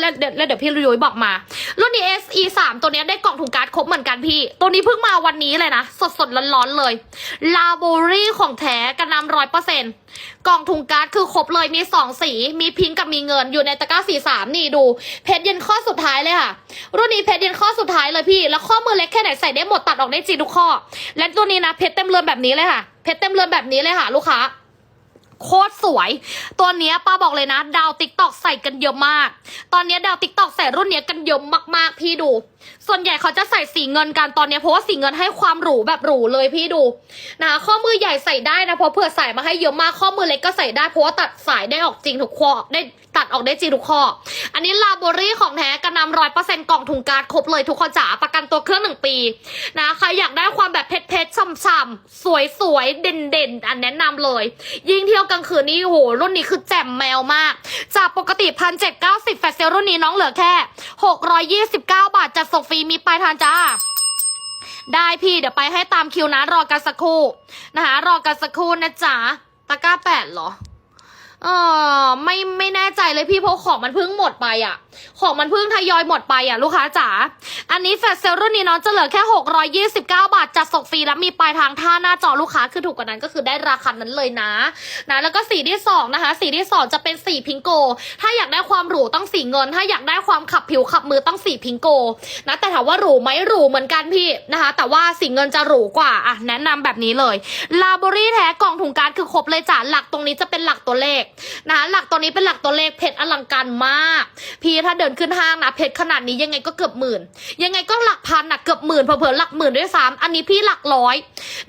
แล้วเดี๋ยวแล้วเดี๋ยวพี่ยุ้ยบอกมา รุ่นนี้ SE 3ตัวนี้ได้กล่องถุงการ์ดครบเหมือนกันพี่ ตัวนี้เพิ่งมาวันนี้เลยนะ สดสดร้อนๆเลยลาโบรี่ของแท้กันนำร้อยเปอร์เซ็นต์กล่องถุงการ์ดคือครบเลยมีสองสี มีพิงค์กับมีเงินอยู่ในตะกร้าสีสามนี่ดู เพชรเย็นข้อสุดท้ายเลยค่ะ รุ่นนี้เพชรเย็นข้อสุดท้ายเลยพี่ แล้วข้อมือเล็กแค่ไหนใส่ได้หมดตัดออกได้จริงทุกข้อ และตัวนี้นะเพชรเต็มเรือนแบบนี้เลยค่ะ เพชรเต็มเรือนแบบนี้เลยค่ะ ลูกค้า โคตรสวย ตัวเนี้ยป้าบอกเลยนะ ดาวติ๊กตอกใส่กันเยอะมาก ตอนเนี้ยดาวติ๊กตอกใส่รุ่นเนี้ยกันเยอะมากๆ พี่ดู ส่วนใหญ่เขาจะใส่สีเงินกันตอนเนี้ยเพราะว่าสีเงินให้ความหรูแบบหรูเลยพี่ดูนะข้อมือใหญ่ใส่ได้นะเพราะเผื่อใส่มาให้เยอะมากข้อมือเล็กก็ใส่ได้เพราะว่าตัดสายได้ออกจริงทุกข้อได้ตัดออกได้จริงทุกข้อ อันนี้ลาโบรี่ของแท้กันนำร้อยเปอร์เซ็นต์กล่องถุงการครบเลยทุกคนจ๋าประกันตัวเครื่องหนึ่งปีนะใครอยากได้ความแบบเพชรๆช่ำๆสวยๆเด่นๆ อันแนะนำเลย ยิ่งเที่ยวกลางคืนนี่โหรุ่นนี้คือแจ่มแมวมาก จากปกติพันเจ็ดเก้าสิบแฟชเซลรุ่นนี้น้องเหลือแค่หกร้อยยี่สิบเก้าบาทจัดส่งฟรีมีปลายทางจ้าได้พี่เดี๋ยวไปให้ตามคิวนะรอกันสักครู่นะคะรอกันสักครู่นะจ๊ะตะกร้าแปดเหรอ เออไม่ไม่แน่ใจเลยพี่เพราะของมันเพิ่งหมดไปอะ ของมันเพิ่งทยอยหมดไปอะ ลูกค้าจ๋าอันนี้แฟลชเซลรุ่นนี้น้องจะเหลือแค่ 629 บาทจัดส่งฟรีแล้วมีปลายทางท่าหน้าจอลูกค้าคือถูกกว่านั้นก็คือได้ราคานั้นเลยนะนะแล้วก็สีที่สองนะคะสีที่สองจะเป็นสีพิงโก ถ้าอยากได้ความหรูต้องสีเงิน ถ้าอยากได้ความขับผิวขับมือต้องสีพิงโกนะแต่ถามว่าหรูไหมหรูเหมือนกันพี่นะคะ แต่ว่าสีเงินจะหรูกว่าอะแนะนำแบบนี้เลยลาบอรี่แท้กล่องถุงการดคือครบเลยจ้ะหลักตรงนี้จะเป็นหลักตัวเลขนะหลักตัวนี้เป็นหลักตัวเลขเพชรอลังการมาก พี่ถ้าเดินขึ้นห้างนะเพชรขนาดนี้ยังไงก็เกือบหมื่น ยังไงก็หลักพันนะเกือบหมื่นเผลอๆหลักหมื่นด้วยซ้ำอันนี้พี่หลักร้อย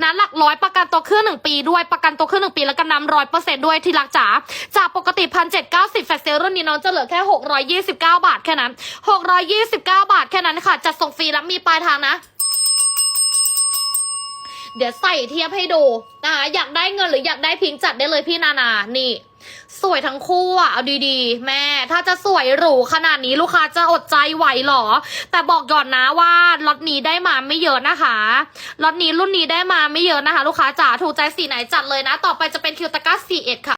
นะหลักร้อยประกันตัวเครื่องหนึ่งปีด้วยประกันตัวเครื่องหนึ่งปีแล้วก็นำร้อยเปอร์เซ็นต์ด้วยที่รักจ๋าจากปกติพันเจ็ดเก้าสิบแฟชเซลรุ่นนี้น้องจะเหลือแค่หกร้อยยี่สิบเก้าบาทแค่นั้นหกร้อยยี่สิบเก้าบาทแค่นั้นค่ะจัดส่งฟรีแล้วมีปลายทางนะ เดี๋ยวใส่เทียบให้ดูนะคะอยากได้เงินหรืออยากได้พิงจัดได้เลยพี่นานา นี่ สวยทั้งคู่อะ เอาดีๆ แม่ ถ้าจะสวยหรูขนาดนี้ลูกค้าจะอดใจไหวหรอ แต่บอกก่อนนะว่าล็อตนี้ได้มาไม่เยอะนะคะล็อตนี้รุ่นนี้ได้มาไม่เยอะนะคะ ลูกค้าจ๋าถูกใจสีไหนจัดเลยนะ ต่อไปจะเป็นคิวตะก้าสีเอ็ดค่ะ